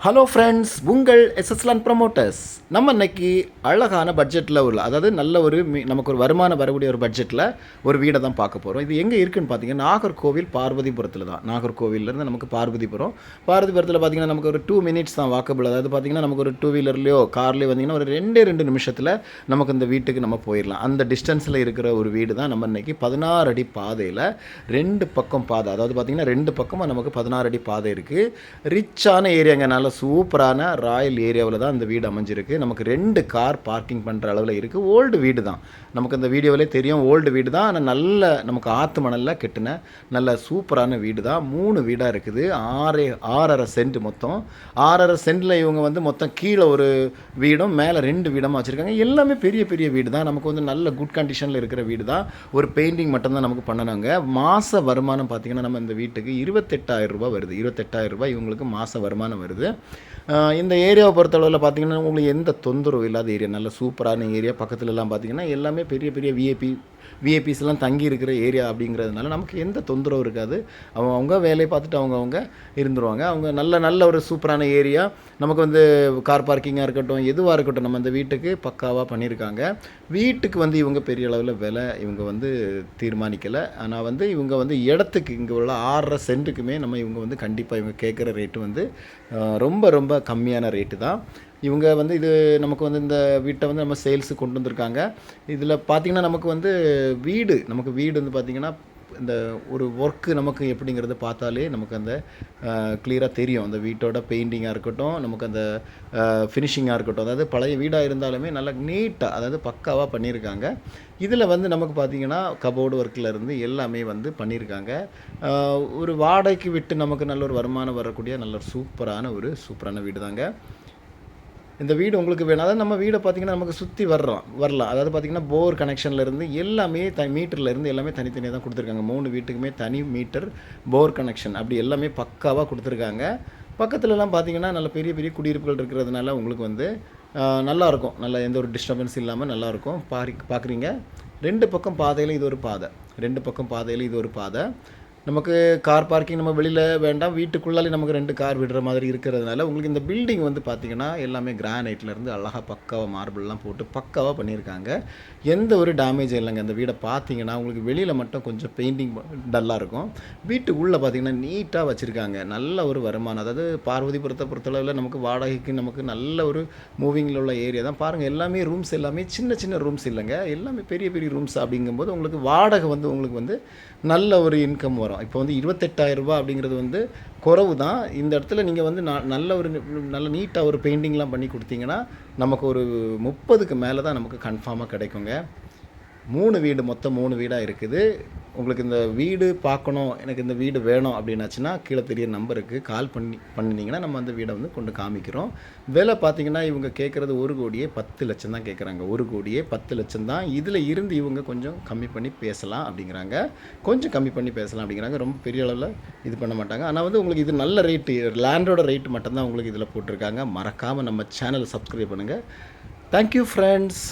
Hello friends உங்கள் எஸ்எஸ்லான் promoters நம்ம இன்னைக்கு அழகான பட்ஜெட்டில் உள்ள அதாவது நல்ல ஒரு மி- நமக்கு ஒரு வருமானம் வரக்கூடிய ஒரு பட்ஜெட்டில் ஒரு வீடை தான் பார்க்க போகிறோம் இது எங்கே இருக்குன்னு பார்த்தீங்கன்னா நாகர்கோவில் பார்வதிபுரத்தில் தான். நாகர்கோவிலேருந்து நமக்கு பார்வதிபுரம். பார்வதிபுரத்தில் பார்த்தீங்கன்னா நமக்கு ஒரு டூ மினிட்ஸ் தான் வாக்கபிள் அதாவது பார்த்தீங்கன்னா நமக்கு ஒரு டூ வீலர்லையோ கார்லேயோ வந்தீங்கன்னா ஒரு ரெண்டே ரெண்டு நிமிஷத்தில் நமக்கு இந்த வீட்டுக்கு நம்ம போயிடலாம் அந்த டிஸ்டன்ஸில் இருக்கிற ஒரு வீடு தான் நம்ம இன்றைக்கி பதினாறு அடி பாதையில் ரெண்டு பக்கம் பாதை. அதாவது பார்த்தீங்கன்னா ரெண்டு பக்கமும் நமக்கு பதினாறு அடி பாதை இருக்குது ரிச்சான ஏரியாங்கனால நல்ல சூப்பரான ராயல் ஏரியாவில் தான் இந்த வீடு அமைஞ்சிருக்கு. நமக்கு ரெண்டு கார் பார்க்கிங் பண்ணுற அளவில் இருக்குது ஓல்டு வீடு தான். நமக்கு இந்த வீடியோவிலே தெரியும் ஓல்டு வீடு தான். ஆனால் நல்ல நமக்கு ஆற்று மணலில் கெட்டின நல்ல சூப்பரான வீடு தான். மூணு வீடாக இருக்குது. ஆறே ஆறரை சென்ட் மொத்தம். ஆறரை சென்ட்டில் இவங்க வந்து மொத்தம் கீழே ஒரு வீடும் மேலே ரெண்டு வீடமாக வச்சுருக்காங்க. எல்லாமே பெரிய பெரிய வீடு தான். நமக்கு வந்து நல்ல குட் கண்டிஷனில் இருக்கிற வீடு தான். ஒரு பெயிண்டிங் மட்டும்தான் நமக்கு பண்ணனாங்க. மாத வருமானம் பார்த்திங்கன்னா நம்ம இந்த வீட்டுக்கு இருபத்தெட்டாயிரம் ரூபாய் வருது. இருபத்தெட்டாயிரம் ரூபாய் இவங்களுக்கு மாத வருமானம் வருது. இந்த ஏரியாவை பொறுத்தளவில் பார்த்தீங்கன்னா உங்களுக்கு எந்த தொந்தரவும் இல்லாத ஏரியா? நல்ல சூப்பரான ஏரியா. பக்கத்துலலாம் பார்த்தீங்கன்னா எல்லாமே பெரிய பெரிய விஐபி விஐபிஸ்லாம் தங்கி இருக்கிற ஏரியா அப்படிங்கிறதுனால நமக்கு எந்த தொந்தரவும் இருக்காது. அவங்க அவங்க வேலையை பார்த்துட்டு அவங்க அவங்க இருந்துருவாங்க. அவங்க நல்ல நல்ல ஒரு சூப்பரான ஏரியா. நமக்கு வந்து கார் பார்க்கிங்காக இருக்கட்டும் எதுவாக இருக்கட்டும் நம்ம அந்த வீட்டுக்கு பக்காவாக பண்ணியிருக்காங்க. வீட்டுக்கு வந்து இவங்க பெரிய அளவில் விலை இவங்க வந்து தீர்மானிக்கலை. ஆனால் வந்து இவங்க வந்து இடத்துக்கு இங்கே உள்ள ஆறரை சென்ட்டுக்குமே நம்ம இவங்க வந்து கண்டிப்பாக இவங்க கேட்குற ரேட்டு வந்து ரொம்ப ரொம்ப கம்மியான ரேட்டு தான். இவங்க வந்து இது நமக்கு வந்து இந்த வீட்டை வந்து நம்ம சேல்ஸுக்கு கொண்டு வந்திருக்காங்க. இதில் பார்த்திங்கன்னா நமக்கு வந்து வீடு நமக்கு வீடு வந்து பார்த்திங்கன்னா இந்த ஒரு ஒர்க்கு நமக்கு எப்படிங்கிறத பார்த்தாலே நமக்கு அந்த கிளியராக தெரியும். அந்த வீட்டோட பெயிண்டிங்காக இருக்கட்டும் நமக்கு அந்த ஃபினிஷிங்காக இருக்கட்டும். அதாவது பழைய வீடாக இருந்தாலுமே நல்லா நீட்டாக அதாவது பக்காவாக பண்ணியிருக்காங்க. இதில் வந்து நமக்கு பார்த்திங்கன்னா கபோர்டு ஒர்க்கில் இருந்து எல்லாமே வந்து பண்ணியிருக்காங்க. ஒரு வாடகைக்கு விட்டு நமக்கு நல்ல ஒரு வருமானம் வரக்கூடிய நல்ல ஒரு சூப்பரான ஒரு சூப்பரான வீடு தாங்க இந்த வீடு உங்களுக்கு வேணும். அதாவது நம்ம வீடை பார்த்தீங்கன்னா நமக்கு சுற்றி வர்றோம். வரலாம். அதாவது பார்த்தீங்கன்னா போர் கனெக்ஷன்லேருந்து எல்லாமே த மீட்டர்லேருந்து எல்லாமே தனித்தனியாக தான் கொடுத்துருக்காங்க. மூணு வீட்டுக்குமே தனி மீட்டர் போர் கனெக்ஷன் அப்படி எல்லாமே பக்காவாக கொடுத்துருக்காங்க. பக்கத்துலலாம் பார்த்திங்கன்னா நல்ல பெரிய பெரிய குடியிருப்புகள் இருக்கிறதுனால உங்களுக்கு வந்து நல்லாயிருக்கும். நல்லா இருக்கும் நல்ல எந்த ஒரு டிஸ்டர்பன்ஸ் இல்லாமல் நல்லாயிருக்கும். பாரி பார்க்குறீங்க ரெண்டு பக்கம் பாதையில் இது ஒரு பாதை. ரெண்டு பக்கம் பாதையில் இது ஒரு பாதை. நமக்கு கார் பார்க்கிங் நம்ம வெளியில் வேண்டாம். வீட்டுக்குள்ளாலே நமக்கு ரெண்டு கார் விடுற மாதிரி இருக்கிறதுனால உங்களுக்கு இந்த பில்டிங் வந்து பார்த்திங்கன்னா எல்லாமே கிரானைட்லேருந்து அழகாக பக்காவாக மார்பிள்லாம் போட்டு பக்காவாக பண்ணியிருக்காங்க. எந்த ஒரு டேமேஜ் இல்லைங்க. இந்த வீடை பார்த்தீங்கன்னா உங்களுக்கு வெளியில் மட்டும் கொஞ்சம் பெயிண்டிங் டல்லாக இருக்கும். வீட்டுக்குள்ளே பார்த்தீங்கன்னா நீட்டாக வச்சுருக்காங்க. நல்ல ஒரு வருமானம். அதாவது பார்வதிபுரத்தை பொறுத்தளவில் நமக்கு வாடகைக்கு நமக்கு நல்ல ஒரு மூவிங்கில் உள்ள ஏரியா தான். பாருங்கள் எல்லாமே ரூம்ஸ் எல்லாமே சின்ன சின்ன ரூம்ஸ் இல்லைங்க. எல்லாமே பெரிய பெரிய ரூம்ஸ் அப்படிங்கும்போது உங்களுக்கு வாடகை வந்து உங்களுக்கு வந்து நல்ல ஒரு இன்கம் வரும். இப்போ வந்து இருபத்தெட்டாயிரம் ரூபா அப்படிங்கிறது வந்து குறவு தான் இந்த இடத்துல நீங்கள் வந்து நல்ல ஒரு நல்ல நீட்டாக ஒரு பெயிண்டிங்லாம் பண்ணி கொடுத்தீங்கன்னா நமக்கு ஒரு முப்பதுக்கு மேலே தான் நமக்கு கன்ஃபார்மாக கிடைக்குங்க. மூணு வீடு மொத்தம் மூணு வீடாக இருக்குது. உங்களுக்கு இந்த வீடு பார்க்கணும் எனக்கு இந்த வீடு வேணும் அப்படின்னாச்சுன்னா கீழே தெரிய நம்பருக்கு கால் பண்ணி பண்ணினீங்கன்னா நம்ம அந்த வீடை வந்து கொண்டு காமிக்கிறோம். விலை பார்த்தீங்கன்னா இவங்க கேட்குறது ஒரு கோடியே பத்து லட்சம் தான் கேட்குறாங்க. ஒரு கோடியே பத்து லட்சம் தான். இதில் இருந்து இவங்க கொஞ்சம் கம்மி பண்ணி பேசலாம் அப்படிங்கிறாங்க. கொஞ்சம் கம்மி பண்ணி பேசலாம் அப்படிங்கிறாங்க. ரொம்ப பெரிய அளவில் இது பண்ண மாட்டாங்க. ஆனால் வந்து உங்களுக்கு இது நல்ல ரேட்டு லேண்டோட ரேட்டு மட்டும்தான் உங்களுக்கு இதில் போட்டிருக்காங்க. மறக்காமல் நம்ம சேனலை சப்ஸ்கிரைப் பண்ணுங்கள் தேங்க்யூ ஃப்ரெண்ட்ஸ்